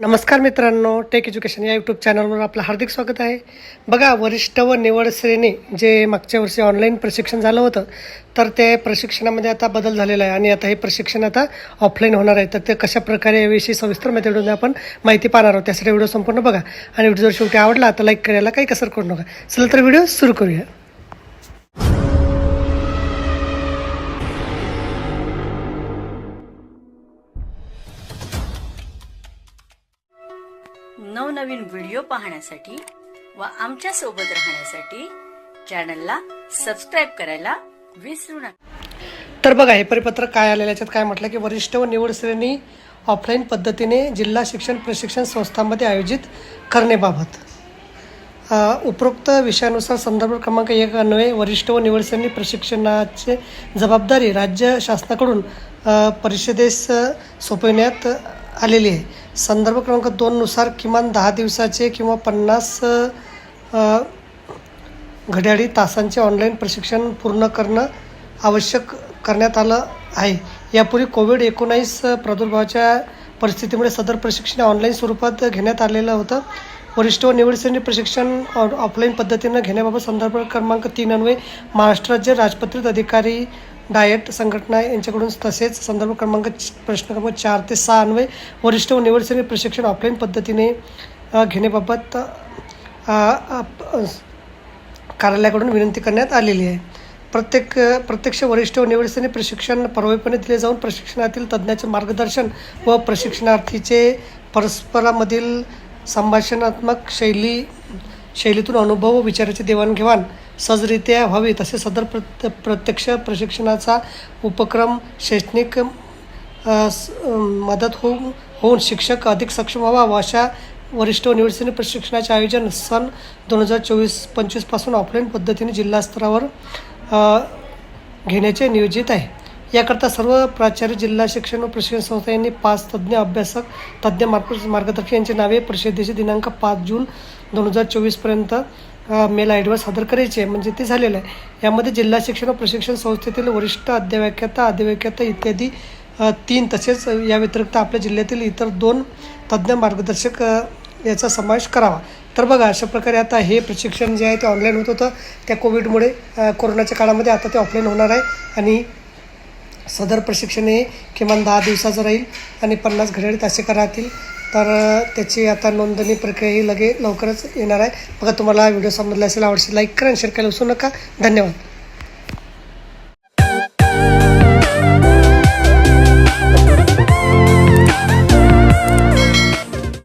नमस्कार मित्रांनो take education या यूट्यूब चॅनलवर आपलं हार्दिक स्वागत आहे. बघा वरिष्ठ व निवड श्रेणी जे मागच्या वर्षी ऑनलाईन प्रशिक्षण झालं होतं तर ते प्रशिक्षणामध्ये आता बदल झालेला आहे आणि आता हे प्रशिक्षण आता ऑफलाईन होणार आहे. तर ते कशा प्रकारे याविषयी सविस्तर मेथडमध्ये आपण माहिती पाहणार आहोत. त्यासाठी व्हिडिओ संपूर्ण बघा. आणि व्हिडिओ जर शेवटी आवडला तर लाईक करायला काही कसर करू नका. चला तर व्हिडिओ सुरू करूया. नवनवीन व्हिडिओ पाहण्यासाठी व आमच्यासोबत राहण्यासाठी चॅनलला सबस्क्राईब करायला विसरू नका. तर बघा हे परिपत्रक काय आलेलं याच्यात काय म्हटलं की वरिष्ठ व निवड श्रेणी ऑफलाईन पद्धतीने जिल्हा शिक्षण प्रशिक्षण संस्थांमध्ये आयोजित करण्याबाबत. उपरोक्त विषयानुसार संदर्भ क्रमांक एक अन्वये वरिष्ठ व निवड श्रेणी प्रशिक्षणाची जबाबदारी राज्य शासनाकडून परिषदेस सोपविण्यात आलेली आहे. संदर्भ क्रमांक दोननुसार किमान दहा दिवसाचे किंवा पन्नास घड्याळी तासांचे ऑनलाईन प्रशिक्षण पूर्ण करणं आवश्यक करण्यात आलं आहे. यापूर्वी कोविड एकोणावीस प्रादुर्भावाच्या परिस्थितीमुळे सदर प्रशिक्षण ऑनलाईन स्वरूपात घेण्यात आलेलं होतं. वरिष्ठ व निवडसैनिक प्रशिक्षण ऑ- ऑफलाईन पद्धतीनं घेण्याबाबत संदर्भ क्रमांक तीन अन्वये महाराष्ट्र राज्य राजपत्रित अधिकारी डायट संघटना यांच्याकडून तसेच संदर्भ क्रमांक प्रश्न क्रमांक चार ते सहा अन्वय वरिष्ठ व निवड प्रशिक्षण ऑफलाईन पद्धतीने घेण्याबाबत कार्यालयाकडून विनंती करण्यात आलेली आहे. प्रत्येक प्रत्यक्ष वरिष्ठ व निवडीसाठी प्रशिक्षण प्रभावीपणे दिले जाऊन प्रशिक्षणातील तज्ज्ञाचे मार्गदर्शन व प्रशिक्षणार्थीचे परस्परामधील संभाषणात्मक शैली शैलीतून अनुभव व विचाराची देवाणघेवाण सहजरित्या व्हावी तसे सदर प्रत प्रत्यक्ष प्रशिक्षणाचा उपक्रम शैक्षणिक मदत होऊन होऊन शिक्षक अधिक सक्षम व्हावा अशा वरिष्ठ निवडसनी प्रशिक्षणाचे आयोजन सन दोन हजार चोवीस पंचवीसपासून ऑफलाईन पद्धतीने जिल्हा स्तरावर घेण्याचे नियोजित आहे. याकरता सर्व प्राचार्य जिल्हा शिक्षण व प्रशिक्षण संस्था यांनी पाच तज्ज्ञ अभ्यासक तज्ज्ञ मार्ग मार्गदर्शक यांची नावे परिषदेचे दिनांक पाच जून दोन हजार चोवीसपर्यंत मेल आय डीवर सादर करायचे आहे. म्हणजे ते झालेलं आहे. यामध्ये जिल्हा शिक्षण व प्रशिक्षण संस्थेतील वरिष्ठ अध्याव्याख्याता अधिव्याख्याता इत्यादी तीन तसेच या व्यतिरिक्त आपल्या जिल्ह्यातील इतर दोन तज्ज्ञ मार्गदर्शक याचा समावेश करावा. तर बघा अशा प्रकारे आता हे प्रशिक्षण जे आहे ते ऑनलाईन होत होतं. त्या कोविडमुळे कोरोनाच्या काळामध्ये आता ते ऑफलाईन होणार आहे. आणि सदर प्रशिक्षण हे किमान दहा दिवसाचं राहील आणि पन्नास घड्याळी तासिका राहतील. तर त्याची आता नोंदणी प्रक्रिया ही लगे लवकरच येणार आहे. बघा तुम्हाला व्हिडिओ समजला असेल आवडशील लाईक करा आणि शेअर करायला विसरू नका. धन्यवाद.